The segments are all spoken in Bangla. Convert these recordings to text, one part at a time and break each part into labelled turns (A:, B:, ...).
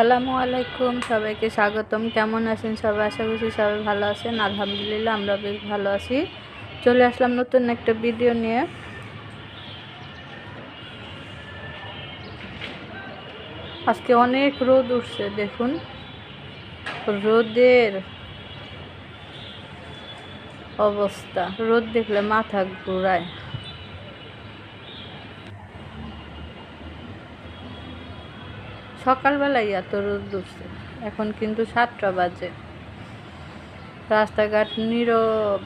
A: আসসালামু আলাইকুম, সবাইকে স্বাগতম। কেমন আছেন সবাই? আশা করছি সবাই ভালো আছেন। আলহামদুলিল্লাহ, আমরা বেশ ভালো আছি। চলে আসলাম নতুন একটা ভিডিও নিয়ে। আজকে অনেক রোদ উঠছে, দেখুন। রোদের অবস্থা। রোদ দেখলে মাথা ঘুরায়। সকালবেলায় এত রোদ উঠছে এখন কিন্তু সাতটা বাজে। রাস্তাঘাট নীরব।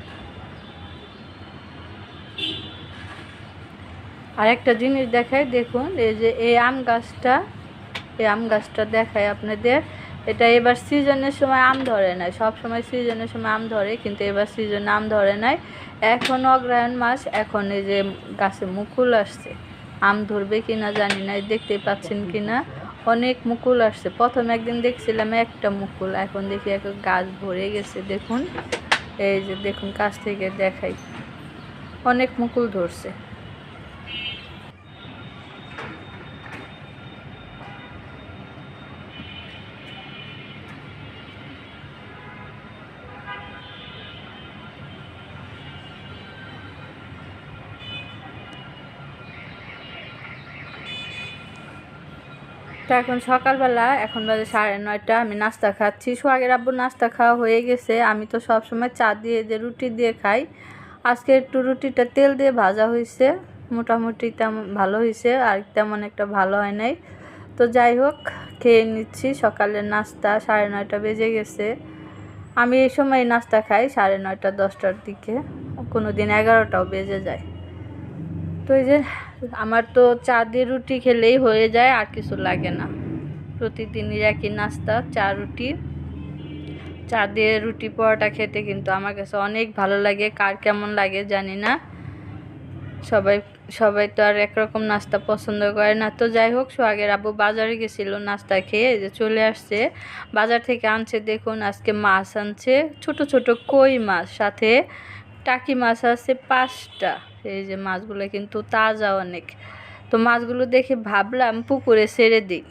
A: আর একটা জিনিস দেখাই, দেখুন, এই যে এই আম গাছটা, এই আম গাছটা দেখায় আপনাদের। এটা এবার সিজনের সময় আম ধরে নাই। সব সময় সিজনের সময় আম ধরে, কিন্তু এবার সিজনে আম ধরে নাই। এখন অগ্রহায়ণ মাস, এখন এই যে গাছে মুকুল আসছে। আম ধরবে কিনা জানি না এই দেখতেই পাচ্ছেন কিনা? অনেক মুকুল আসছে। প্রথম একদিন দেখছিলাম একটা মুকুল, এখন দেখি এক গাছ ভরে গেছে। দেখুন, এই যে দেখুন, কাছ থেকে দেখাই। অনেক মুকুল ধরছে। তো এখন সকালবেলা, এখন বাজে সাড়ে নয়টা, আমি নাস্তা খাচ্ছি। সোহাগের আব্বু নাস্তা খাওয়া হয়ে গেছে, আমি তো সব সময় চা দিয়ে যে রুটি দিয়ে খাই। আজকে একটু রুটিটা তেল দিয়ে ভাজা হয়েছে, মোটামুটি তেমন ভালো হয়েছে, আর তেমন একটা ভালো হয় নাই। তো যাই হোক, খেয়ে নিচ্ছি, সকালের নাস্তা সাড়ে নয়টা বেজে গেছে। আমি এই সময় নাস্তা খাই সাড়ে নয়টা, দশটার দিকে। কোনো দিন এগারোটাও বেজে যায়। তো এই যে আমার তো চা দিয়ে রুটি খেলেই হয়ে যায়, আর কিছু লাগে না। প্রতিদিনই একই নাস্তা চা রুটি। চা দিয়ে রুটি পরোটা খেতে কিন্তু আমার কাছে অনেক ভালো লাগে, কার কেমন লাগে জানি না। সবাই সবাই তো আর একরকম নাস্তা পছন্দ করে না। তো যাই হোক, সোহাগের আব্বু বাজারে গেছিল নাস্তা খেয়ে যে চলে আসছে। বাজার থেকে আনছে, দেখুন আজকে মাছ আনছে, ছোট ছোট কই মাছ, সাথে টাকি মাছ আছে পাঁচটা। এই যে মাছগুলো কিন্তু তাজা অনেক। তো মাছগুলো দেখে ভাবলাম পুকুরে ছেড়ে দিই।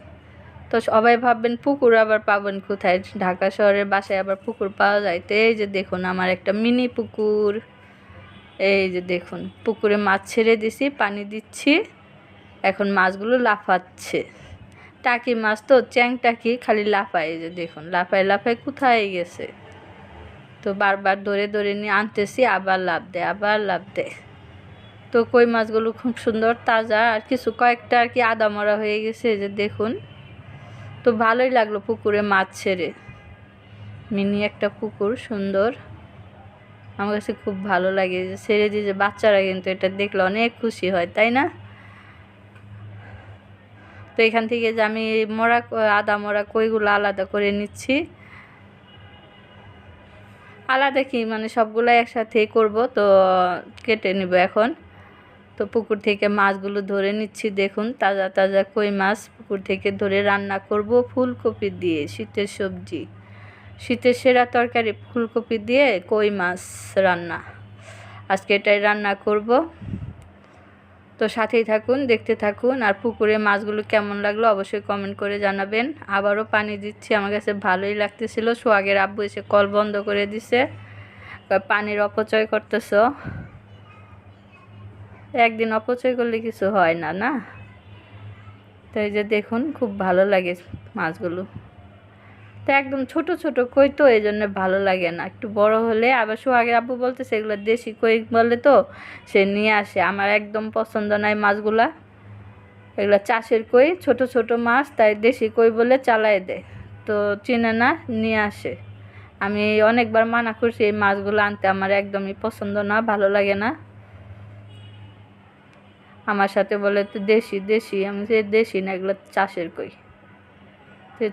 A: তো সবাই ভাববেন, পুকুর আবার পাবেন কোথায়? ঢাকা শহরের বাসায় আবার পুকুর পাওয়া যায়। তো এই যে দেখুন, আমার একটা মিনি পুকুর। এই যে দেখুন, পুকুরে মাছ ছেড়ে দিছি, পানি দিচ্ছি। এখন মাছগুলো লাফাচ্ছে। টাকি মাছ তো চ্যাং টাকি খালি লাফায়। যে দেখুন, লাফায় লাফায় কোথায় গেছে? তো বারবার ধরে ধরে নিয়ে আনতেছি, আবার লাভ দেয়, আবার লাভ দেয়। তো কই মাছগুলো খুব সুন্দর, তাজা, আর কিছু কয়েকটা আর কি আদা মরা হয়ে গেছে যে দেখুন। তো ভালোই লাগল পুকুরে মাছ ছেড়ে। মিনি একটা পুকুর, সুন্দর। আমার কাছে খুব ভালো লাগে যে ছেড়ে দিয়ে যে বাচ্চারা কিন্তু এটা দেখলে অনেক খুশি হয়, তাই না? তো এখান থেকে যে আমি মরা আদা মরা কইগুলো আলাদা করে নিচ্ছি। আলাদা কি মানে সবগুলো একসাথে করব, তো কেটে নেব এখন। তো পুকুর থেকে মাছগুলো ধরে নিচ্ছি, দেখুন, তাজা তাজা কই মাছ। পুকুর থেকে ধরে রান্না করব ফুলকপি দিয়ে, শীতের সবজি। শীতের সেরা তরকারি ফুলকপি দিয়ে কই মাছ রান্না। আজকে এটাই রান্না করব। তো সাথেই থাকুন, দেখতে থাকুন। আর পুকুরে মাছগুলো কেমন লাগল অবশ্যই কমেন্ট করে জানাবেন। আবারও পানি দিচ্ছি, আমার কাছে ভালোই লাগতেছিল। সোহাগের আব্বু এসে কল বন্ধ করে দিছে। পানির অপচয় করতেছ? একদিন অপচয় করলে কিছু হয় না না? তো এই যে দেখুন, খুব ভালো লাগে মাছগুলো। তো একদম ছোট ছোট কই তো এই জন্য ভালো লাগে না। একটু বড় হলে আবার সোহাগের আব্বু বলতে সেগুলো দেশি কই বলে তো? সে নিয়ে আসে। আমার একদম পছন্দ নাই মাছগুলা। এগুলো চাষের কই, ছোট ছোট মাছ, তাই দেশি কই বলে চালাই দেয়। তো চিনে না, নিয়ে আসে। আমি অনেকবার মানা করছি এই মাছগুলো আনতে, আমার একদমই পছন্দ না, ভালো লাগে না। আমার সাথে বলে, তো দেশি দেশি। আমি যে দেশি না, এগুলো চাষের কই।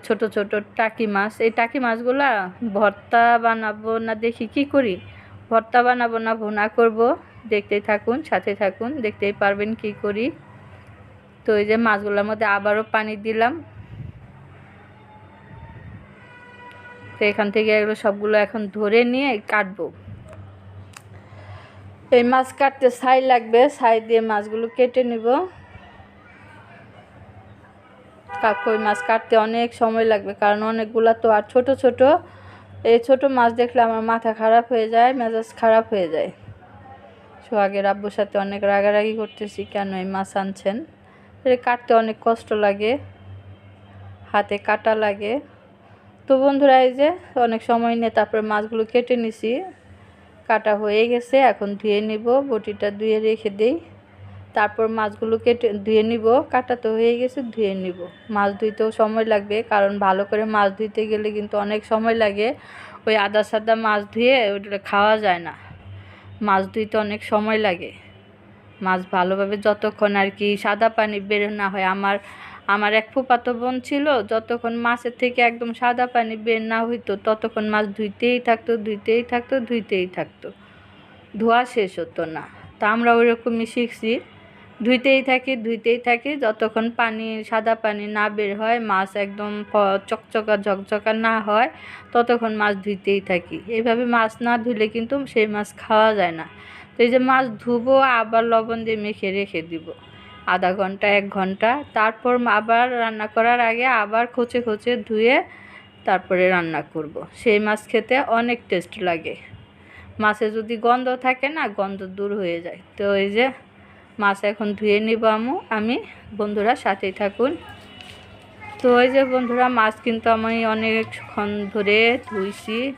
A: ছোট ছোট টাকি মাছ, এই টাকি মাছগুলা ভর্তা বানাবো না দেখি কি করি? ভর্তা বানাবো না, ভুনা করব, দেখতেই থাকুন সাথে থাকুন, দেখতেই পারবেন কি করি। তো এই যে মাছগুলোর মধ্যে আবারও পানি দিলাম। তো এখান থেকে এগুলো সবগুলো এখন ধরে নিয়ে কাটবো। এই মাছ কাটতে ছাই লাগবে, ছাই দিয়ে মাছগুলো কেটে নিব। কই মাছ কাটতে অনেক সময় লাগবে, কারণ অনেকগুলা তো, আর ছোট ছোট, এই ছোট মাছ দেখলে আমার মাথা খারাপ হয়ে যায়, মেজাজ খারাপ হয়ে যায়। সোহাগের আব্বুর সাথে অনেক রাগারাগি করতেছি, কেন এই মাছ আনছেন? এটা কাটতে অনেক কষ্ট লাগে, হাতে কাটা লাগে। তো বন্ধুরা, এই যে অনেক সময় নিয়ে তারপরে মাছগুলো কেটে নিছি, কাটা হয়ে গেছে, এখন ধুয়ে নিব, বটিটা ধুয়ে রেখে দিই। তারপর মাছগুলো কেটে ধুয়ে নিব। কাটা তো হয়ে গেছে, ধুয়ে নিব। মাছ ধুইতেও সময় লাগবে, কারণ ভালো করে মাছ ধুইতে গেলে কিন্তু অনেক সময় লাগে। ওই আদা সাদা মাছ ধুয়ে ওটা খাওয়া যায় না। মাছ ধুইতে অনেক সময় লাগে। মাছ ভালোভাবে যতক্ষণ আর কি সাদা পানি বের না হয়। আমার আমার এক ফুপাতো বোন ছিল, যতক্ষণ মাছের থেকে একদম সাদা পানি বের না হইতো, ততক্ষণ মাছ ধুইতেই থাকতো ধুইতেই থাকতো ধুইতেই থাকতো। ধোয়া শেষ হতো না। তা আমরা ওইরকমই শিখছি। ধুইতেই থাকি ধুইতেই থাকি। যতক্ষণ পানি, সাদা পানি না বের হয়, মাছ একদম চকচকা, ঝকঝকা না হয়, ততক্ষণ মাছ ধুইতেই থাকি। এইভাবে মাছ না ধুলে কিন্তু সেই মাছ খাওয়া যায় না। তো এই যে মাছ ধুবো, আবার লবণ দিয়ে মেখে রেখে দিব। আধা ঘণ্টা, এক ঘণ্টা। তারপর আবার রান্না করার আগে আবার খোঁচে খোঁচে ধুয়ে তারপরে রান্না করব। সেই মাছ খেতে অনেক টেস্ট লাগে। মাছে যদি গন্ধ থাকে না, গন্ধ দূর হয়ে যায়। তো এই যে মাছ এখন ধুয়ে নিব আমু। আমি, বন্ধুরা সাথেই থাকুন। তো ওই যে বন্ধুরা, মাছ কিন্তু আমি অনেকক্ষণ ধরে ধুইছি।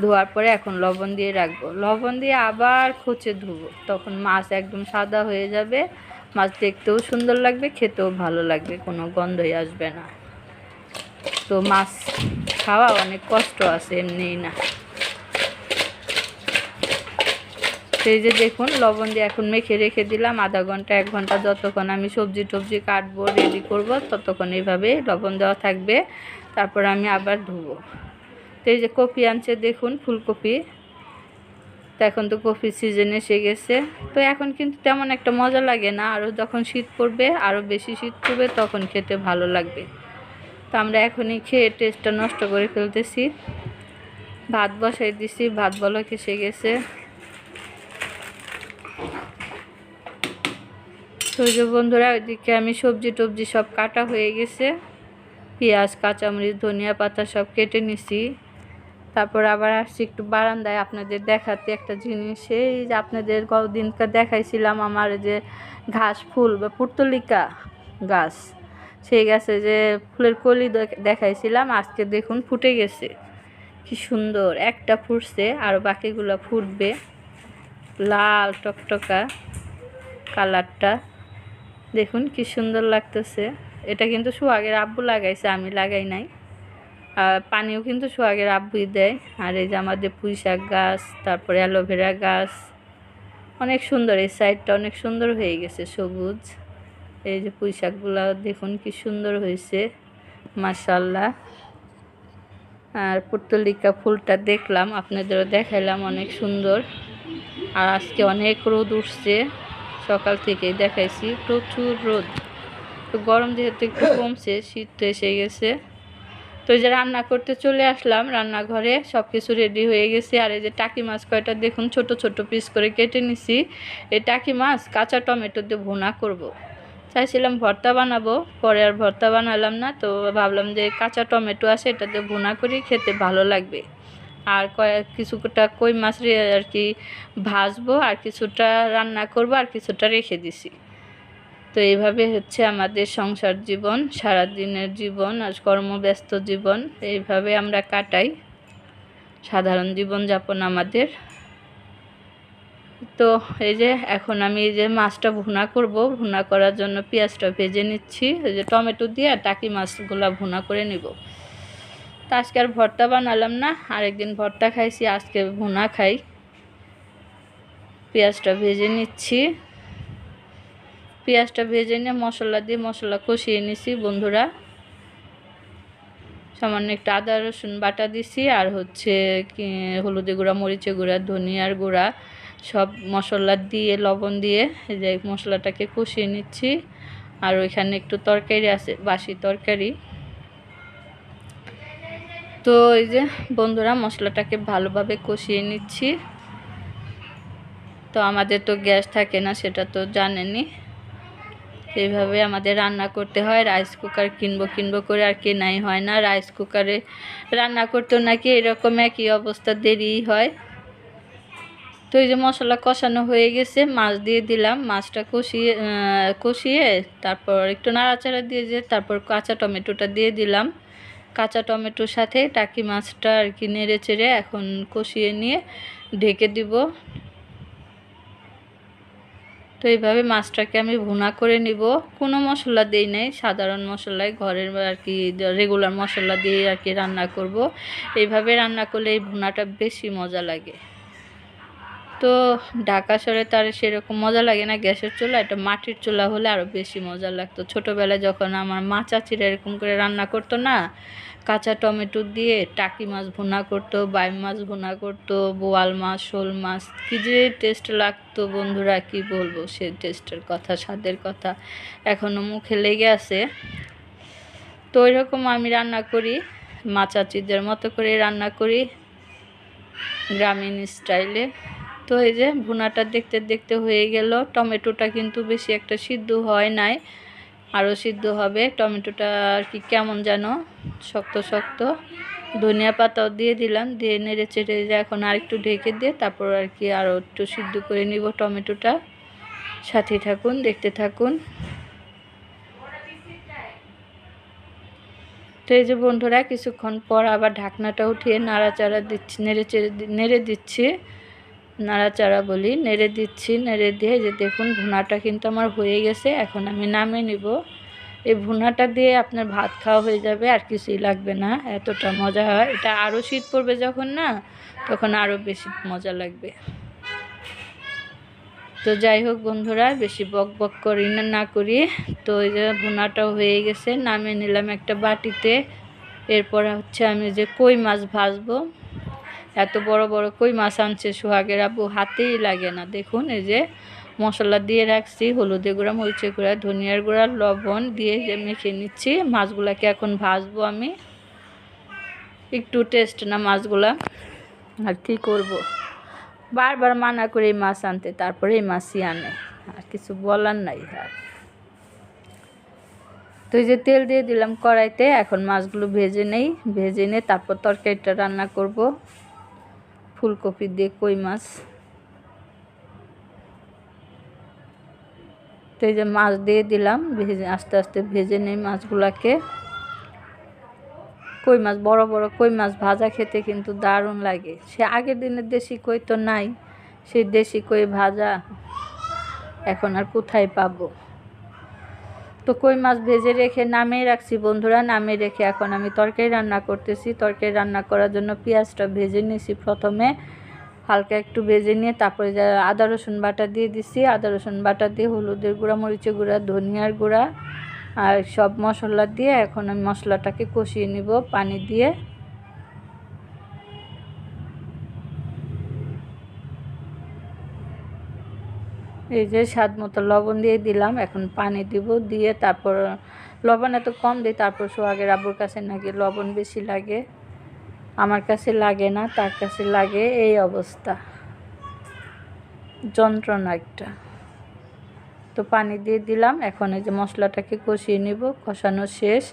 A: ধোয়ার পরে এখন লবণ দিয়ে রাখব। লবণ দিয়ে আবার খুঁচে ধুবো। তখন মাছ একদম সাদা হয়ে যাবে। মাছ দেখতেও সুন্দর লাগবে, খেতেও ভালো লাগবে, কোনো গন্ধই আসবে না। তো মাছ খাওয়া অনেক কষ্ট আছে, এমনিই না। সেই যে দেখুন, লবণ দিয়ে এখন মেখে রেখে দিলাম। আধা ঘণ্টা, এক ঘণ্টা যতক্ষণ আমি সবজি টবজি কাটবো রেডি করব, ততক্ষণ এইভাবে লবণ দেওয়া থাকবে। তারপর আমি আবার ধুবো। তো এই যে কপি আনছে, দেখুন, ফুলকপি। তো এখন তো কফি সিজন এসে গেছে। তো এখন কিন্তু তেমন একটা মজা লাগে না। আরও যখন শীত পড়বে আরও বেশি শীত পড়বে, তখন খেতে ভালো লাগবে। তো আমরা এখনই খেয়ে টেস্টটা নষ্ট করে ফেলতেছি। ভাত বসাই দিছি, ভাত বলক খেসে গেছে। তো ওই যে বন্ধুরা। ওইদিকে আমি সবজি টবজি সব কাটা হয়ে গেছে। পেঁয়াজ, কাঁচামরিচ, ধনিয়া পাতা সব কেটে নিছি। তারপর আবার আসছি একটু বারান্দায় আপনাদের দেখাতে একটা জিনিস। এই যে আপনাদের কদিনকার দেখাইছিলাম আমার যে ঘাস, ফুল বা পুর্তলিকা গাছ। সেই গাছে যে ফুলের কলি দেখ- দেখাইছিলাম, আজকে দেখুন ফুটে গেছে। কি সুন্দর, একটা ফুটছে, আর বাকিগুলো ফুটবে। লাল টকটকা কালারটা। দেখুন কি সুন্দর লাগতেছে। এটা কিন্তু সোহাগের আব্বু লাগাইছে, আমি লাগাই নাই। আর পানিও কিন্তু সোহাগের আব্বুই দেয়। আর এই যে আমাদের পুঁই শাক গাছ, তারপরে অ্যালোভেরা গাছ, অনেক সুন্দর। এই সাইডটা অনেক সুন্দর হয়ে গেছে সবুজ। এই যে পুঁই শাকগুলো, দেখুন কি সুন্দর হয়েছে। মাশাল্লাহ আর পুর্তলিকা ফুলটা দেখলাম, আপনাদেরও দেখাইলাম অনেক সুন্দর। আর আজকে অনেক রোদ উঠছে। সকাল থেকেই দেখাইছি, প্রচুর রোদ। তো গরম যেহেতু একটু কমছে, শীত এসে গেছে। তো যে রান্না করতে চলে আসলাম, রান্নাঘরে সব কিছু রেডি হয়ে গেছে। আর এই যে টাকি মাছ কয়টা দেখুন, ছোট ছোট পিস করে কেটে নিছি। এই টাকি মাছ কাঁচা টমেটো দিয়ে ভুনা করব। চাইছিলাম ভর্তা বানাবো, পরে আর ভর্তা বানালাম না। তো ভাবলাম যে কাঁচা টমেটো আছে, এটা দিয়ে ভুনা করি, খেতে ভালো লাগবে। আর কয়েক কিছুটা কই মাছ আর কি ভাজবো, আর কিছুটা রান্না করব, আর কিছুটা রেখে দিছি। তো এইভাবে হচ্ছে আমাদের সংসার জীবন, সারাদিনের জীবন আর কর্মব্যস্ত জীবন, এইভাবে আমরা কাটাই। সাধারণ জীবনযাপন আমাদের। তো এই যে এখন আমি এই যে মাছটা ভুনা করব, ভুনা করার জন্য পেঁয়াজটা ভেজে নিচ্ছি। এই যে টমেটো দিয়ে আর টাকি মাছগুলো ভুনা করে নিব। তো আজকে আর ভর্তা বানালাম না, আরেকদিন ভর্তা খাইছি, আজকে ভুনা খাই। পেঁয়াজটা ভেজে নিচ্ছি। পেঁয়াজটা ভেজে নিয়ে মশলা দিয়ে মশলা কষিয়ে নিছি, বন্ধুরা। সামান্য একটু আদা, রসুন বাটা দিছি, আর হচ্ছে কি, হলুদের গুঁড়া, মরিচের গুঁড়া, ধনিয়ার গুঁড়া, সব মশলা দিয়ে, লবণ দিয়ে যে মশলাটাকে কষিয়ে নিচ্ছি। আর ওইখানে একটু তরকারি আছে, বাসি তরকারি। তো এই যে বন্ধুরা, মশলাটাকে ভালোভাবে কষিয়ে নিচ্ছি। তো আমাদের তো গ্যাস থাকে না, সেটা তো জানেনই। এইভাবে আমাদের রান্না করতে হয়। রাইস কুকার কিনবো কিনবো করে আর কেনাই হয় না। রাইস কুকারে রান্না করতেও নাকি এরকম একই অবস্থা দেরি হয়। তো এই যে মশলা কষানো হয়ে গেছে, মাছ দিয়ে দিলাম। মাছটা কষিয়ে কষিয়ে তারপর একটু নাড়াচাড়া দিয়ে যে তারপর কাঁচা টমেটোটা দিয়ে দিলাম। কাঁচা টমেটোর সাথে টাকি মাছটা আর কি নেড়ে চেড়ে এখন কষিয়ে নিয়ে ঢেকে দিব। তো এইভাবে মাছটাকে আমি ভুনা করে নিব। কোনো মশলা দিই নাই, সাধারণ মশলায় ঘরের আর কি রেগুলার মশলা দিয়ে আর কি রান্না করব। এইভাবে রান্না করলে এই ভুনাটা বেশি মজা লাগে। তো ঢাকা শহরে তার সেরকম মজা লাগে না। গ্যাসের চুলা, এটা মাটির চুলা হলে আরও বেশি মজা লাগতো। ছোটোবেলায় যখন আমার মা চাচিরা এরকম করে রান্না করতো না, কাঁচা টমেটো দিয়ে টাকি মাছ ভুনা করতো, বাইম মাছ ভুনা করতো, বোয়াল মাছ, শোল মাছ, কী যে টেস্ট লাগতো বন্ধুরা, কি বলব? সে টেস্টের কথা, স্বাদের কথা এখনও মুখে লেগে আছে। তো এরকম আমি রান্না করি, মা চাচিদের মতো করে রান্না করি, গ্রামীণ স্টাইলে তো এই যে ভুনাটা দেখতে দেখতে হয়ে গেল। টমেটোটা কিন্তু বেশি একটা সিদ্ধ হয় নাই। আরও সিদ্ধ হবে। টমেটোটা আর কি কেমন যেন শক্ত শক্ত। ধনিয়া পাতাও দিয়ে দিলাম। দিয়ে নেড়ে চেড়ে এখন আর একটু ঢেকে দিয়ে তারপর আর কি আরও একটু সিদ্ধ করে নিব টমেটোটা। সাথে থাকুন, দেখতে থাকুন। তো এই যে বন্ধুরা, কিছুক্ষণ পর আবার ঢাকনাটা উঠিয়ে নাড়াচাড়া দিচ্ছি, নেড়ে চেড়ে নেড়ে দিচ্ছি। নাড়াচাড়া বলি, নেড়ে দিচ্ছি, নেড়ে দিয়ে যে দেখুন ভুনাটা কিন্তু আমার হয়ে গেছে, এখন আমি নামিয়ে নিব। এই ভুনাটা দিয়ে আপনার ভাত খাওয়া হয়ে যাবে, আর কিছুই লাগবে না, এতটা মজা হয়। এটা আরও শীত পড়বে যখন না, তখন আরও বেশি মজা লাগবে। তো যাই হোক বন্ধুরা, বেশি বক বক করি না না করি। তো এই যে ভুনাটাও হয়ে গেছে, নামিয়ে নিলাম একটা বাটিতে। এরপর হচ্ছে আমি যে কই মাছ ভাজবো। এত বড় বড় কই মাছ আনছে সোহাগের আব্বু? হাতেই লাগে না। দেখুন, এই যে মশলা দিয়ে রাখছি, হলুদে গুঁড়া, মরিচের গুঁড়া, ধনিয়ার গুঁড়া, লবণ দিয়ে যে মেখে নিচ্ছি। মাছগুলাকে এখন ভাজবো আমি। একটু টেস্ট না মাছগুলা। আর কী করব? বারবার মানা করে এই মাছ আনতে, তারপরে এই মাছই আনে। আর কিছু বলার নাই আর। তো এই যে তেল দিয়ে দিলাম কড়াইতে, এখন মাছগুলো ভেজে নেই। ভেজে নিয়ে তারপর তরকারিটা রান্না করব। ফুলকপি দিয়ে কই মাছ? তো এই যে মাছ দিয়ে দিলাম, ভেজে আস্তে আস্তে ভেজে নেই মাছগুলাকে। কই মাছ? বড় বড় কই মাছ? ভাজা খেতে কিন্তু দারুণ লাগে। সে আগের দিনের দেশি কই তো নাই, সেই দেশি কই ভাজা এখন আর কোথায় পাবো? তো কই মাছ ভেজে রেখে নামিয়ে রাখছি বন্ধুরা, নামিয়ে রেখে এখন আমি তরকারি রান্না করতেছি। তরকারি রান্না করার জন্য পেঁয়াজটা ভেজে নিয়েছি প্রথমে। হালকা একটু ভেজে নিয়ে তারপরে আদা, রসুন বাটা দিয়ে দিছি। আদা, রসুন বাটা দিয়ে হলুদের গুঁড়া, মরিচের গুঁড়া, ধনিয়ার গুঁড়া আর সব মশলা দিয়ে এখন আমি মশলাটাকে কষিয়ে নিব পানি দিয়ে। এই যে স্বাদ মতো লবণ দিয়ে দিলাম, এখন পানি দিব, দিয়ে তারপর লবণ এত কম দিই, তারপর সোহাগের আব্বুর কাছে নাকি লবণ বেশি লাগে। আমার কাছে লাগে না, তার কাছে লাগে, এই অবস্থা। যন্ত্রণা একটা। তো পানি দিয়ে দিলাম, এখন এই যে মশলাটাকে কষিয়ে নিব, কষানো শেষ।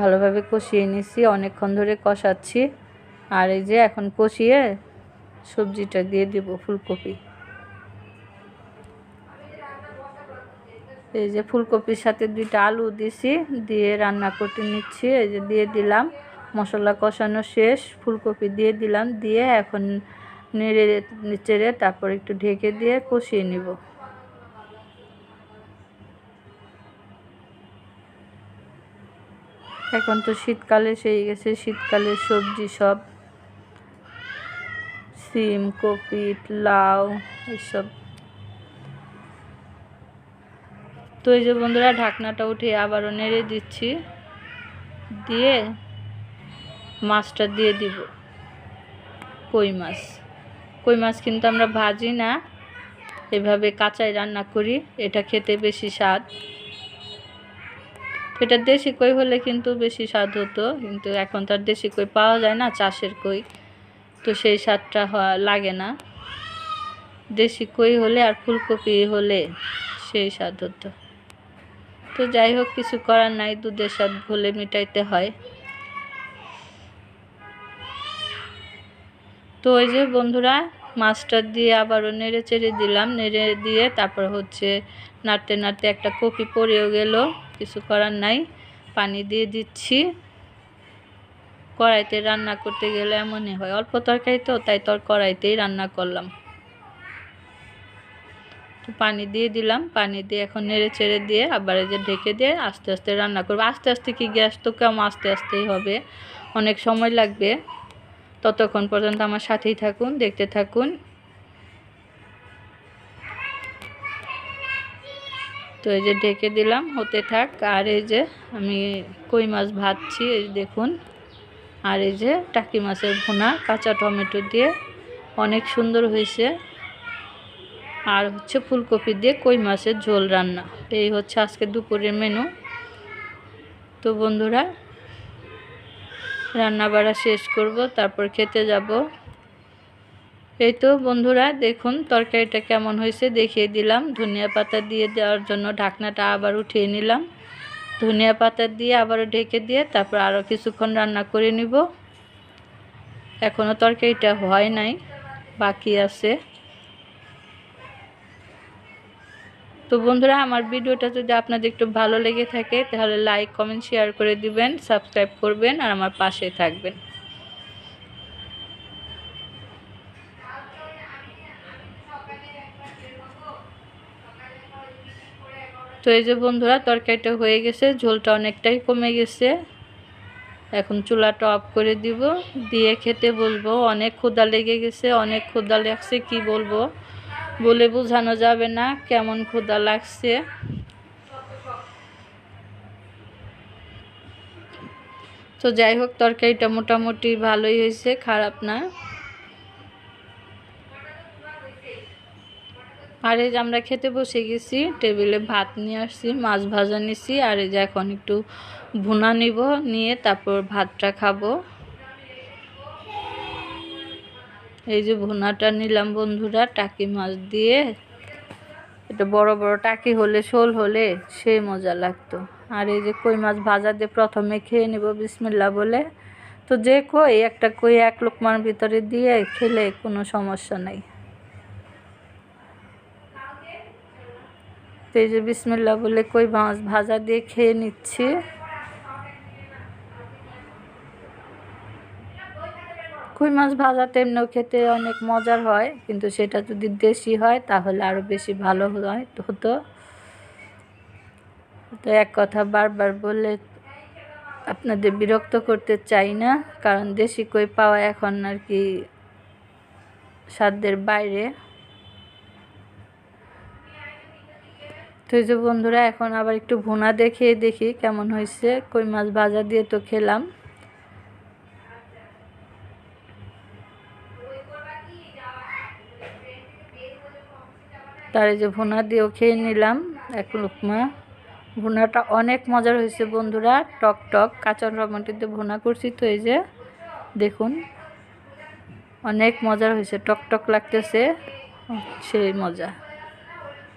A: ভালোভাবে কষিয়ে নিছি, অনেকক্ষণ ধরে কষাচ্ছি। আর এই যে এখন কষিয়ে সবজিটা দিয়ে দিব ফুলকপি। এই যে ফুলকপির সাথে দুইটা আলু দিছি, দিয়ে রান্না করতে নিচ্ছি। এই যে দিয়ে দিলাম, মশলা কষানো শেষ, ফুলকপি দিয়ে দিলাম, দিয়ে এখন নেড়ে চেড়ে তারপর একটু ঢেকে দিয়ে কষিয়ে নিব। এখন তো শীতকালে সেই গেছে, শীতকালের সবজি সব, সিম কপি লাউ, এসব তো এই যে বন্ধুরা, ঢাকনাটা উঠে আবারও নেড়ে দিচ্ছি। দিয়ে মাছটা দিয়ে দিব। কই মাছ? কই মাছ কিন্তু আমরা ভাজি না। এভাবে কাঁচাই রান্না করি, এটা খেতে বেশি স্বাদ। এটা দেশি কই হলে কিন্তু বেশি স্বাদ হতো, কিন্তু এখন তার দেশি কই পাওয়া যায় না, চাষের কই। তো সেই স্বাদটা লাগে না। দেশি কই হলে আর ফুলকপি হলে সেই স্বাদ হতো। তো যাই হোক, কিছু করার নাই, দুধের সাথে ঘুলে মিটাইতে হয়। তো ওই যে বন্ধুরা, মাছটা দিয়ে আবারও নেড়ে চেড়ে দিলাম, নেড়ে দিয়ে তারপর হচ্ছে নাড়তে নাড়তে একটা কপি পড়েও গেল, কিছু করার নাই, পানি দিয়ে দিচ্ছি। কড়াইতে রান্না করতে গেলে এমনই হয়, অল্প তরকারি তো, তাই তোর কড়াইতেই রান্না করলাম। পানি দিয়ে দিলাম। পানি দিয়ে এখন নেড়ে চেড়ে দিয়ে আবার এই যে ঢেকে দিয়ে আস্তে আস্তে রান্না করব। আস্তে আস্তে কি গ্যাস তো কম আস্তে আস্তেই হবে। অনেক সময় লাগবে। ততক্ষণ পর্যন্ত আমার সাথেই থাকুন, দেখতে থাকুন। তো এই যে ঢেকে দিলাম, হতে থাক। আর এই যে আমি কই মাছ ভাজছি, এই দেখুন। আর এই যে টাকি মাছের ভুনা, কাঁচা টমেটো দিয়ে। অনেক সুন্দর হয়েছে। আর হচ্ছে ফুলকপি দিয়ে কই মাছের ঝোল রান্না। এই হচ্ছে আজকে দুপুরের মেনু তো বন্ধুরা রান্না বাড়া শেষ করব, তারপর খেতে যাব। এই তো বন্ধুরা, দেখুন তরকারিটা কেমন হয়েছে, দেখিয়ে দিলাম। ধনিয়া পাতা দিয়ে দেওয়ার জন্য ঢাকনাটা আবার উঠিয়ে নিলাম। ধনিয়া পাতা দিয়ে আবারও ঢেকে দিয়ে তারপর আরও কিছুক্ষণ রান্না করে নিব। এখনও তরকারিটা হয় নাই, বাকি আছে। তো বন্ধুরা, আমার ভিডিওটা যদি আপনাদের একটু ভালো লেগে থাকে, তাহলে লাইক কমেন্ট শেয়ার করে দিবেন সাবস্ক্রাইব করবেন, আর আমার পাশে থাকবেন। তো এই যে বন্ধুরা, তরকারিটা হয়ে গেছে, ঝোলটা অনেকটাই কমে গেছে। এখন চুলাটা অফ করে দিব, দিয়ে খেতে বলব, অনেক ক্ষুদা লেগে গেছে, অনেক ক্ষুদা লাগছে, কি বলব? বলে বোঝানো যাবে না কেমন ক্ষুদা লাগছে। তো যাই হোক, তরকারিটা মোটামুটি ভালোই হয়েছে, খারাপ না। আর এই যে আমরা খেতে বসে গেছি, টেবিলে ভাত নিয়ে আসছি, মাছ ভাজা নিছি, আর এই যে এখন একটু ভুনা নিব, নিয়ে তারপর ভাতটা খাব। এই যে ভুনাটা নিলাম বন্ধুরা, টাকি মাছ দিয়ে। এটা বড় বড় টাকি হলে, শোল হলে সে মজা লাগতো। আর এই যে কই মাছ ভাজা দিয়ে প্রথমে খেয়ে নেব বিসমিল্লা বলে। তো যে কই, একটা কই এক লোকমার ভিতরে দিয়ে খেলে কোনো সমস্যা নেই। তো এই যে বিসমিল্লা বলে কই মাছ ভাজা দিয়ে খেয়ে নিচ্ছি। কই মাছ ভাজা তেমনিও খেতে অনেক মজার হয়, কিন্তু সেটা যদি দেশি হয় তাহলে আরও বেশি ভালো হয়, হতো। তো এক কথা বারবার বলে আপনাদের বিরক্ত করতে চাই না, কারণ দেশি কই পাওয়া এখন আর কি সাধ্যের বাইরে। তো যে বন্ধুরা, এখন আবার একটু ভুনা দেখে দেখি কেমন হয়েছে। কই মাছ ভাজা দিয়ে তো খেলাম। তার যে ভুনা দিয়েও খেয়ে নিলাম এক লুকমা। ভুনাটা অনেক মজার হয়েছে বন্ধুরা, টক টক কাঁচা টমেটোতে ভুনা করছি তো এই যে, দেখুন, অনেক মজার হয়েছে, টক টক লাগতেছে, সেই মজা।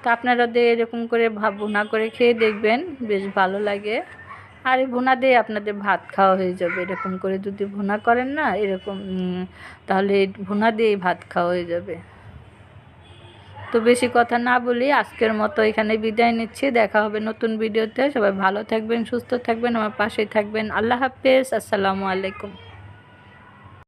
A: তো আপনারা দিয়ে এরকম করে ভুনা করে খেয়ে দেখবেন, বেশ ভালো লাগে। আর এই ভুনা দিয়ে আপনাদের ভাত খাওয়া হয়ে যাবে, এরকম করে যদি ভুনা করেন না, এরকম তাহলে ভুনা দিয়েই ভাত খাওয়া হয়ে যাবে। তো বেশি কথা না বলি, আজকের মতো এখানে বিদায় নিচ্ছি। দেখা হবে নতুন ভিডিওতে। সবাই ভালো থাকবেন, সুস্থ থাকবেন, আমার পাশেই থাকবেন। আল্লাহ হাফেজ, আসসালামু আলাইকুম।